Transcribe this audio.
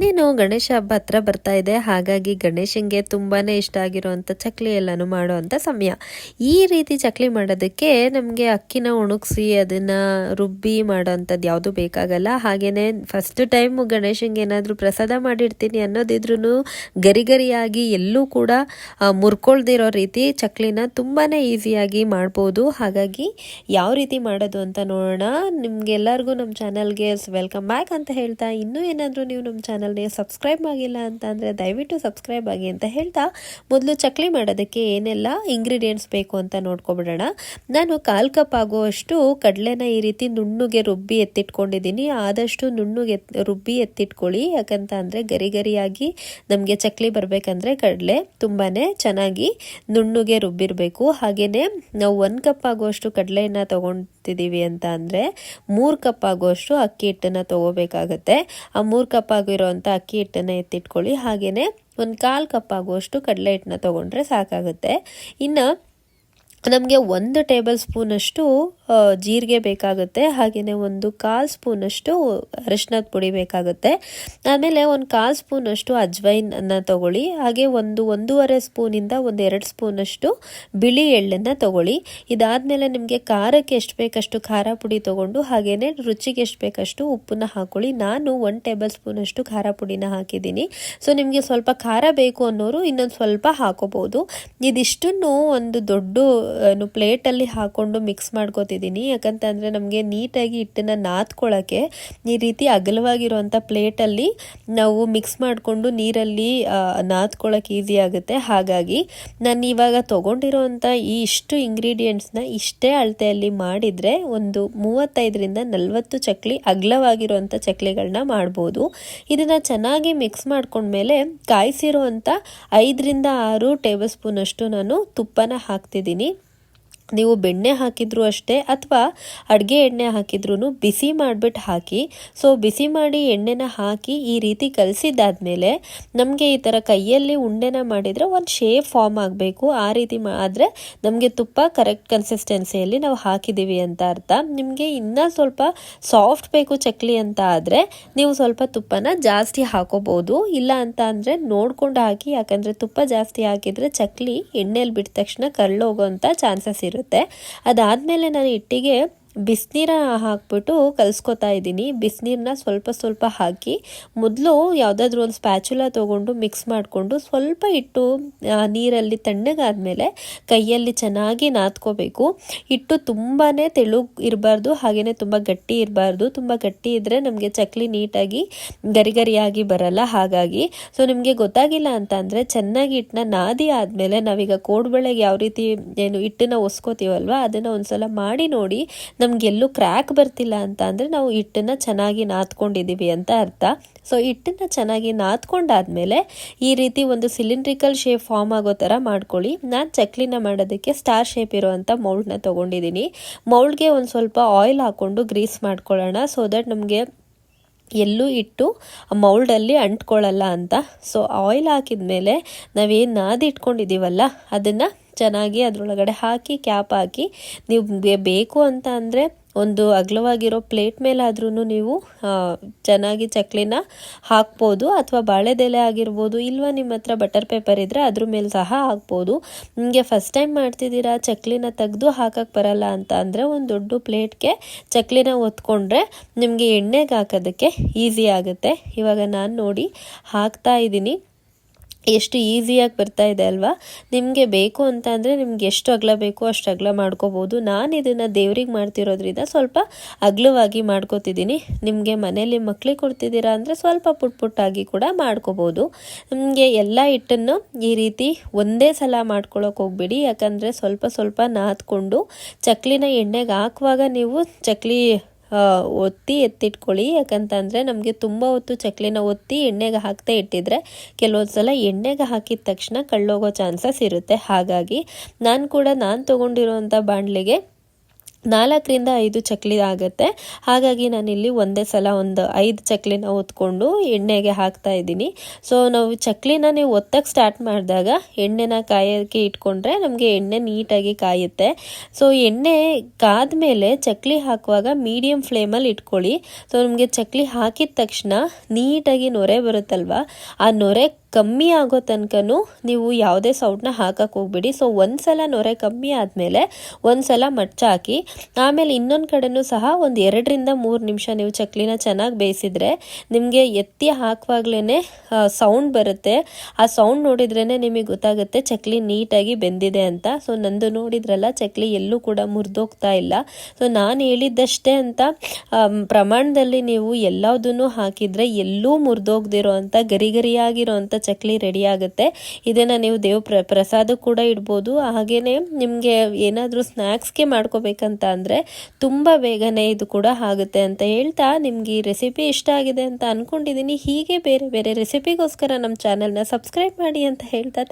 ನೀನು ಗಣೇಶ ಹಬ್ಬ ಹತ್ರ ಬರ್ತಾ ಇದೆ, ಹಾಗಾಗಿ ಗಣೇಶನಿಗೆ ತುಂಬಾ ಇಷ್ಟ ಆಗಿರುವಂಥ ಚಕ್ಲಿ ಎಲ್ಲನೂ ಮಾಡುವಂಥ ಸಮಯ. ಈ ರೀತಿ ಚಕ್ಲಿ ಮಾಡೋದಕ್ಕೆ ನಮಗೆ ಅಕ್ಕಿನ ಒಣಗಿಸಿ ಅದನ್ನು ರುಬ್ಬಿ ಮಾಡೋವಂಥದ್ದು ಯಾವುದು ಬೇಕಾಗಲ್ಲ. ಹಾಗೆಯೇ ಫಸ್ಟ್ ಟೈಮ್ ಗಣೇಶನಿಗೆ ಏನಾದರೂ ಪ್ರಸಾದ ಮಾಡಿರ್ತೀನಿ ಅನ್ನೋದಿದ್ರೂ ಗರಿ ಗರಿಯಾಗಿ ಎಲ್ಲೂ ಕೂಡ ಮುರ್ಕೊಳ್ದಿರೋ ರೀತಿ ಚಕ್ಲಿನ ತುಂಬಾ ಈಸಿಯಾಗಿ ಮಾಡ್ಬೋದು. ಹಾಗಾಗಿ ಯಾವ ರೀತಿ ಮಾಡೋದು ಅಂತ ನೋಡೋಣ. ನಿಮ್ಗೆಲ್ಲರಿಗೂ ನಮ್ಮ ಚಾನಲ್ಗೆ ವೆಲ್ಕಮ್ ಬ್ಯಾಕ್ ಅಂತ ಹೇಳ್ತಾ ಇನ್ನೂ ಏನಾದರೂ ನೀವು ನಮ್ಮ ಚಾನಲ್ಗೆ ಸಬ್ಸ್ಕ್ರೈಬ್ ಆಗಿಲ್ಲ ಅಂತ ಅಂದರೆ ದಯವಿಟ್ಟು ಸಬ್ಸ್ಕ್ರೈಬ್ ಆಗಿ ಅಂತ ಹೇಳ್ತಾ ಮೊದಲು ಚಕ್ಲಿ ಮಾಡೋದಕ್ಕೆ ಏನೆಲ್ಲ ಇಂಗ್ರೀಡಿಯೆಂಟ್ಸ್ ಬೇಕು ಅಂತ ನೋಡ್ಕೊಬಿಡೋಣ. ನಾನು ಕಾಲು ಕಪ್ ಆಗುವಷ್ಟು ಕಡಲೆನ ಈ ರೀತಿ ನುಣ್ಣಗೆ ರುಬ್ಬಿ ಎತ್ತಿಟ್ಕೊಂಡಿದ್ದೀನಿ. ಆದಷ್ಟು ನುಣ್ಣಗೆ ಎತ್ ರುಬ್ಬಿ ಎತ್ತಿಟ್ಕೊಳ್ಳಿ. ಯಾಕಂತ ಅಂದರೆ ಗರಿ ಗರಿಯಾಗಿ ನಮಗೆ ಚಕ್ಲಿ ಬರಬೇಕಂದ್ರೆ ಕಡಲೆ ತುಂಬಾ ಚೆನ್ನಾಗಿ ನುಣ್ಣಗೆ ರುಬ್ಬಿರಬೇಕು. ಹಾಗೆಯೇ ನಾವು ಒಂದು ಕಪ್ ಆಗುವಷ್ಟು ಕಡಲೆಯನ್ನು ತೊಗೊತಿದ್ದೀವಿ ಅಂತ ಅಂದರೆ ಮೂರು ಕಪ್ ಆಗುವಷ್ಟು ಅಕ್ಕಿ ಹಿಟ್ಟನ್ನು ತೊಗೋಬೇಕಾಗತ್ತೆ. ಆ ಮೂರು ಕಪ್ ಆಗಿರೋವಂಥ ಅಕ್ಕಿ ಹಿಟ್ಟನ್ನು ಎತ್ತಿಟ್ಕೊಳ್ಳಿ. ಹಾಗೆಯೇ ಒಂದು ಕಾಲು ಕಪ್ ಆಗುವಷ್ಟು ಕಡಲೆ ಹಿಟ್ಟನ್ನ ತೊಗೊಂಡ್ರೆ ಸಾಕಾಗುತ್ತೆ. ಇನ್ನು ನಮಗೆ ಒಂದು ಟೇಬಲ್ ಸ್ಪೂನಷ್ಟು ಜೀರಿಗೆ ಬೇಕಾಗುತ್ತೆ. ಹಾಗೆಯೇ ಒಂದು ಕಾಲು ಸ್ಪೂನಷ್ಟು ಅರಿಶಿನದ ಪುಡಿ ಬೇಕಾಗುತ್ತೆ. ಆಮೇಲೆ ಒಂದು ಕಾಲು ಸ್ಪೂನಷ್ಟು ಅಜ್ವೈನನ್ನು ತಗೊಳ್ಳಿ. ಹಾಗೆ ಒಂದು ಒಂದೂವರೆ ಸ್ಪೂನಿಂದ ಒಂದು ಎರಡು ಸ್ಪೂನಷ್ಟು ಬಿಳಿ ಎಳ್ಳನ್ನು ತಗೊಳ್ಳಿ. ಇದಾದಮೇಲೆ ನಿಮಗೆ ಖಾರಕ್ಕೆ ಎಷ್ಟು ಬೇಕಷ್ಟು ಖಾರ ಪುಡಿ ತೊಗೊಂಡು ಹಾಗೆಯೇ ರುಚಿಗೆ ಎಷ್ಟು ಬೇಕಷ್ಟು ಉಪ್ಪನ್ನ ಹಾಕೊಳ್ಳಿ. ನಾನು ಒಂದು ಟೇಬಲ್ ಸ್ಪೂನಷ್ಟು ಖಾರ ಪುಡಿನ ಹಾಕಿದ್ದೀನಿ. ಸೊ, ನಿಮಗೆ ಸ್ವಲ್ಪ ಖಾರ ಬೇಕು ಅನ್ನೋರು ಇನ್ನೊಂದು ಸ್ವಲ್ಪ ಹಾಕೋಬೋದು ಇದಿಷ್ಟನ್ನು ಒಂದು ದೊಡ್ಡ ಏನು ಪ್ಲೇಟಲ್ಲಿ ಹಾಕ್ಕೊಂಡು ಮಿಕ್ಸ್ ಮಾಡ್ಕೋತಿದ್ದೀನಿ. ಯಾಕಂತಂದರೆ ನಮಗೆ ನೀಟಾಗಿ ಹಿಟ್ಟನ್ನು ನಾದ್ಕೊಳ್ಳೋಕ್ಕೆ ಈ ರೀತಿ ಅಗಲವಾಗಿರುವಂಥ ಪ್ಲೇಟಲ್ಲಿ ನಾವು ಮಿಕ್ಸ್ ಮಾಡಿಕೊಂಡು ನೀರಲ್ಲಿ ನಾದ್ಕೊಳ್ಳೋಕೆ ಈಸಿ ಆಗುತ್ತೆ. ಹಾಗಾಗಿ ನಾನು ಇವಾಗ ತೊಗೊಂಡಿರೋವಂಥ ಈ ಇಷ್ಟು ಇಂಗ್ರೀಡಿಯೆಂಟ್ಸ್ನ ಇಷ್ಟೇ ಅಳತೆಯಲ್ಲಿ ಮಾಡಿದರೆ ಒಂದು ಮೂವತ್ತೈದರಿಂದ ನಲವತ್ತು ಚಕ್ಲಿ ಅಗಲವಾಗಿರುವಂಥ ಚಕ್ಲಿಗಳನ್ನ ಮಾಡ್ಬೋದು. ಇದನ್ನು ಚೆನ್ನಾಗಿ ಮಿಕ್ಸ್ ಮಾಡ್ಕೊಂಡ್ಮೇಲೆ ಕಾಯಿಸಿರುವಂಥ ಐದರಿಂದ ಆರು ಟೇಬಲ್ ಸ್ಪೂನಷ್ಟು ನಾನು ತುಪ್ಪನ ಹಾಕ್ತಿದ್ದೀನಿ. ನೀವು ಬೆಣ್ಣೆ ಹಾಕಿದ್ರು ಅಷ್ಟೇ ಅಥವಾ ಅಡುಗೆ ಎಣ್ಣೆ ಹಾಕಿದ್ರೂ ಬಿಸಿ ಮಾಡಿಬಿಟ್ಟು ಹಾಕಿ. ಸೊ ಬಿಸಿ ಮಾಡಿ ಎಣ್ಣೆನ ಹಾಕಿ ಈ ರೀತಿ ಕಲಸಿದ್ದಾದ್ಮೇಲೆ ನಮಗೆ ಈ ಥರ ಕೈಯಲ್ಲಿ ಉಂಡೆನ ಮಾಡಿದರೆ ಒಂದು ಶೇಪ್ ಫಾರ್ಮ್ ಆಗಬೇಕು. ಆ ರೀತಿ ಆದರೆ ನಮಗೆ ತುಪ್ಪ ಕರೆಕ್ಟ್ ಕನ್ಸಿಸ್ಟೆನ್ಸಿಯಲ್ಲಿ ನಾವು ಹಾಕಿದ್ದೀವಿ ಅಂತ ಅರ್ಥ. ನಿಮಗೆ ಇನ್ನೂ ಸ್ವಲ್ಪ ಸಾಫ್ಟ್ ಬೇಕು ಚಕ್ಲಿ ಅಂತ ಆದರೆ ನೀವು ಸ್ವಲ್ಪ ತುಪ್ಪನ ಜಾಸ್ತಿ ಹಾಕೋಬೋದು. ಇಲ್ಲ ಅಂತ ಅಂದರೆ ನೋಡ್ಕೊಂಡು ಹಾಕಿ, ಯಾಕಂದರೆ ತುಪ್ಪ ಜಾಸ್ತಿ ಹಾಕಿದರೆ ಚಕ್ಲಿ ಎಣ್ಣೆಯಲ್ಲಿ ಬಿಟ್ಟ ತಕ್ಷಣ ಕರಳೋಗೋಂಥ ಚಾನ್ಸಸ್ ಇರುತ್ತೆ. ಅದಾದಮೇಲೆ ನಾನು ಹಿಟ್ಟಿಗೆ ಬಿಸಿನೀರ ಹಾಕ್ಬಿಟ್ಟು ಕಲಿಸ್ಕೊತಾ ಇದ್ದೀನಿ. ಬಿಸಿನೀರನ್ನ ಸ್ವಲ್ಪ ಸ್ವಲ್ಪ ಹಾಕಿ ಮೊದಲು ಯಾವುದಾದ್ರೂ ಒಂದು ಸ್ಪ್ಯಾಚುಲ ತೊಗೊಂಡು ಮಿಕ್ಸ್ ಮಾಡಿಕೊಂಡು ಸ್ವಲ್ಪ ಇಟ್ಟು ನೀರಲ್ಲಿ ತಣ್ಣಗಾದಮೇಲೆ ಕೈಯಲ್ಲಿ ಚೆನ್ನಾಗಿ ನಾದ್ಕೋಬೇಕು. ಹಿಟ್ಟು ತುಂಬಾ ತೆಳು ಇರಬಾರ್ದು ಹಾಗೆಯೇ ತುಂಬ ಗಟ್ಟಿ ಇರಬಾರ್ದು. ತುಂಬ ಗಟ್ಟಿ ಇದ್ದರೆ ನಮಗೆ ಚಕ್ಲಿ ನೀಟಾಗಿ ಗರಿ ಗರಿಯಾಗಿ ಬರಲ್ಲ. ಹಾಗಾಗಿ ಸೊ, ನಿಮಗೆ ಗೊತ್ತಾಗಿಲ್ಲ ಅಂತ ಅಂದರೆ ಚೆನ್ನಾಗಿ ಹಿಟ್ಟನ್ನ ನಾದಿ ಆದಮೇಲೆ ನಾವೀಗ ಕೋಡ್ಬಳೆಗೆ ಯಾವ ರೀತಿ ಏನು ಹಿಟ್ಟನ್ನ ಒಸ್ಕೋತೀವಲ್ವ, ಅದನ್ನು ಒಂದು ಸಲ ಮಾಡಿ ನೋಡಿ. ನಮ್ಗೆ ಎಲ್ಲೂ ಕ್ರ್ಯಾಕ್ ಬರ್ತಿಲ್ಲ ಅಂತ ಅಂದರೆ ನಾವು ಹಿಟ್ಟನ್ನು ಚೆನ್ನಾಗಿ ನಾದ್ಕೊಂಡಿದ್ದೀವಿ ಅಂತ ಅರ್ಥ. ಸೊ ಹಿಟ್ಟನ್ನು ಚೆನ್ನಾಗಿ ನಾದ್ಕೊಂಡಾದ್ಮೇಲೆ ಈ ರೀತಿ ಒಂದು ಸಿಲಿಂಡ್ರಿಕಲ್ ಶೇಪ್ ಫಾರ್ಮ್ ಆಗೋ ಥರ ಮಾಡ್ಕೊಳ್ಳಿ. ನಾನು ಚಕ್ಲಿನ ಮಾಡೋದಕ್ಕೆ ಸ್ಟಾರ್ ಶೇಪ್ ಇರೋವಂಥ ಮೌಲ್ಡ್ನ ತೊಗೊಂಡಿದ್ದೀನಿ ಮೌಲ್ಡ್ಗೆ ಒಂದು ಸ್ವಲ್ಪ ಆಯಿಲ್ ಹಾಕ್ಕೊಂಡು ಗ್ರೀಸ್ ಮಾಡ್ಕೊಳ್ಳೋಣ ಸೊ ದಟ್ ನಮಗೆ ಎಲ್ಲೂ ಇಟ್ಟು ಮೌಲ್ಡಲ್ಲಿ ಅಂಟ್ಕೊಳ್ಳಲ್ಲ ಅಂತ. ಸೊ ಆಯಿಲ್ ಹಾಕಿದ ಮೇಲೆ ನಾವೇನು ನಾದಿಟ್ಕೊಂಡಿದ್ದೀವಲ್ಲ ಅದನ್ನು ಚೆನ್ನಾಗಿ ಅದರೊಳಗಡೆ ಹಾಕಿ ಕ್ಯಾಪ್ ಹಾಕಿ, ನಿಮಗೆ ಬೇಕು ಅಂತ ಅಂದರೆ ಒಂದು ಅಗಲವಾಗಿರೋ ಪ್ಲೇಟ್ ಮೇಲಾದ್ರೂ ನೀವು ಚೆನ್ನಾಗಿ ಚಕ್ಲಿನ ಹಾಕ್ಬೋದು ಅಥವಾ ಬಾಳೆದೆಲೆ ಆಗಿರ್ಬೋದು ಇಲ್ವಾ ನಿಮ್ಮ ಹತ್ರ ಬಟರ್ ಪೇಪರ್ ಇದ್ದರೆ ಅದ್ರ ಮೇಲೆ ಸಹ ಹಾಕ್ಬೋದು. ನಿಮಗೆ ಫಸ್ಟ್ ಟೈಮ್ ಮಾಡ್ತಿದ್ದೀರಾ ಚಕ್ಲಿನ ತೆಗೆದು ಹಾಕಕ್ಕೆ ಬರಲ್ಲ ಅಂತ ಅಂದರೆ ಒಂದು ದೊಡ್ಡ ಪ್ಲೇಟ್ಗೆ ಚಕ್ಲಿನ ಒತ್ಕೊಂಡ್ರೆ ನಿಮಗೆ ಎಣ್ಣೆಗೆ ಹಾಕೋದಕ್ಕೆ ಈಸಿ ಆಗುತ್ತೆ. ಇವಾಗ ನಾನು ನೋಡಿ, ಹಾಕ್ತಾ ಇದ್ದೀನಿ. ಎಷ್ಟು ಈಸಿಯಾಗಿ ಬರ್ತಾ ಇದೆ ಅಲ್ವಾ? ನಿಮಗೆ ಬೇಕು ಅಂತ ಅಂದರೆ ನಿಮ್ಗೆ ಎಷ್ಟು ಅಗಲ ಬೇಕೋ ಅಷ್ಟು ಅಗಲ ಮಾಡ್ಕೋಬೋದು. ನಾನು ಇದನ್ನು ದೇವ್ರಿಗೆ ಮಾಡ್ತಿರೋದ್ರಿಂದ ಸ್ವಲ್ಪ ಅಗಲವಾಗಿ ಮಾಡ್ಕೋತಿದ್ದೀನಿ. ನಿಮಗೆ ಮನೆಯಲ್ಲಿ ಮಕ್ಳಿಗೆ ಕೊಡ್ತಿದ್ದೀರಾ ಅಂದರೆ ಸ್ವಲ್ಪ ಪುಟ್ ಪುಟ್ಟಾಗಿ ಕೂಡ ಮಾಡ್ಕೋಬೋದು. ನಿಮಗೆ ಎಲ್ಲ ಹಿಟ್ಟನ್ನು ಈ ರೀತಿ ಒಂದೇ ಸಲ ಮಾಡ್ಕೊಳ್ಳೋಕೆ ಹೋಗ್ಬಿಡಿ. ಯಾಕಂದರೆ ಸ್ವಲ್ಪ ಸ್ವಲ್ಪ ನಾದ್ಕೊಂಡು ಚಕ್ಲಿನ ಎಣ್ಣೆಗೆ ಹಾಕುವಾಗ ನೀವು ಚಕ್ಲಿ ಒತ್ತಿ ಎತ್ತಿಟ್ಕೊಳ್ಳಿ. ಯಾಕಂತಂದರೆ ನಮಗೆ ತುಂಬ ಹೊತ್ತು ಚಕ್ಲಿನ ಒತ್ತಿ ಎಣ್ಣೆಗೆ ಹಾಕ್ತಾ ಇಟ್ಟಿದ್ರೆ ಕೆಲವೊಂದು ಸಲ ಎಣ್ಣೆಗೆ ಹಾಕಿದ ತಕ್ಷಣ ಕಳ್ಳೋಗೋ ಚಾನ್ಸಸ್ ಇರುತ್ತೆ. ಹಾಗಾಗಿ ನಾನು ಕೂಡ ನಾನು ತೊಗೊಂಡಿರುವಂಥ ಬಾಣಲೆಗೆ ನಾಲ್ಕರಿಂದ ಐದು ಚಕ್ಲಿ ಆಗುತ್ತೆ. ಹಾಗಾಗಿ ನಾನಿಲ್ಲಿ ಒಂದೇ ಸಲ ಒಂದು ಐದು ಚಕ್ಲಿನ ಒತ್ಕೊಂಡು ಎಣ್ಣೆಗೆ ಹಾಕ್ತಾ ಇದ್ದೀನಿ. ಸೊ ನಾವು ಚಕ್ಲಿನ ನೀವು ಒತ್ತಕ್ಕೆ ಸ್ಟಾರ್ಟ್ ಮಾಡಿದಾಗ ಎಣ್ಣೆನ ಕಾಯೋಕ್ಕೆ ಇಟ್ಕೊಂಡ್ರೆ ನಮಗೆ ಎಣ್ಣೆ ನೀಟಾಗಿ ಕಾಯುತ್ತೆ. ಸೊ ಎಣ್ಣೆ ಕಾದ ಮೇಲೆ ಚಕ್ಲಿ ಹಾಕುವಾಗ ಮೀಡಿಯಮ್ ಫ್ಲೇಮಲ್ಲಿ ಇಟ್ಕೊಳ್ಳಿ. ಸೊ ನಮಗೆ ಚಕ್ಲಿ ಹಾಕಿದ ತಕ್ಷಣ ನೀಟಾಗಿ ನೊರೆ ಬರುತ್ತಲ್ವ? ಆ ನೊರೆ ಕಮ್ಮಿ ಆಗೋ ತನಕನೂ ನೀವು ಯಾವುದೇ ಸೌಟನ್ನ ಹಾಕಕ್ಕೆ ಹೋಗ್ಬಿಡಿ. ಸೊ ಒಂದು ಸಲ ನೊರೆ ಕಮ್ಮಿ ಆದಮೇಲೆ ಒಂದು ಸಲ ಮಚ್ಚ ಹಾಕಿ, ಆಮೇಲೆ ಇನ್ನೊಂದು ಕಡೆನೂ ಸಹ ಒಂದು ಎರಡರಿಂದ ಮೂರು ನಿಮಿಷ ನೀವು ಚಕ್ಲಿನ ಚೆನ್ನಾಗಿ ಬೇಯಿಸಿದ್ರೆ ನಿಮಗೆ ಎತ್ತಿ ಹಾಕುವಾಗ್ಲೇ ಸೌಂಡ್ ಬರುತ್ತೆ. ಆ ಸೌಂಡ್ ನೋಡಿದ್ರೇ ನಿಮಗೆ ಗೊತ್ತಾಗುತ್ತೆ ಚಕ್ಲಿ ನೀಟಾಗಿ ಬೆಂದಿದೆ ಅಂತ. ಸೊ ನಂದು ನೋಡಿದ್ರಲ್ಲ ಚಕ್ಲಿ ಎಲ್ಲೂ ಕೂಡ ಮುರಿದೋಗ್ತಾ ಇಲ್ಲ. ಸೊ ನಾನು ಹೇಳಿದ್ದಷ್ಟೇ ಅಂತ ಪ್ರಮಾಣದಲ್ಲಿ ನೀವು ಎಲ್ಲದನ್ನೂ ಹಾಕಿದರೆ ಎಲ್ಲೂ ಮುರಿದೋಗ್ದಿರೋ ಅಂಥ ಗರಿ ಗರಿಯಾಗಿರೋ ಚಕ್ಲಿ ರೆಡಿ ಆಗುತ್ತೆ. ಇದನ್ನು ನೀವು ದೇವ್ ಪ್ರ, ಪ್ರಸಾದ ಕೂಡ ಇಡ್ಬೋದು. ಹಾಗೆಯೇ ನಿಮಗೆ ಏನಾದರೂ ಸ್ನ್ಯಾಕ್ಸ್ಗೆ ಮಾಡ್ಕೋಬೇಕಂತ ಅಂದರೆ ತುಂಬ ಬೇಗನೆ ಇದು ಕೂಡ ಆಗುತ್ತೆ ಅಂತ ಹೇಳ್ತಾ ನಿಮಗೆ ಈ ರೆಸಿಪಿ ಇಷ್ಟ ಆಗಿದೆ ಅಂತ ಅಂದ್ಕೊಂಡಿದ್ದೀನಿ ಹೀಗೆ ಬೇರೆ ಬೇರೆ ರೆಸಿಪಿಗೋಸ್ಕರ ನಮ್ಮ ಚಾನಲ್ನ ಸಬ್ಸ್ಕ್ರೈಬ್ ಮಾಡಿ ಅಂತ ಹೇಳ್ತಾ.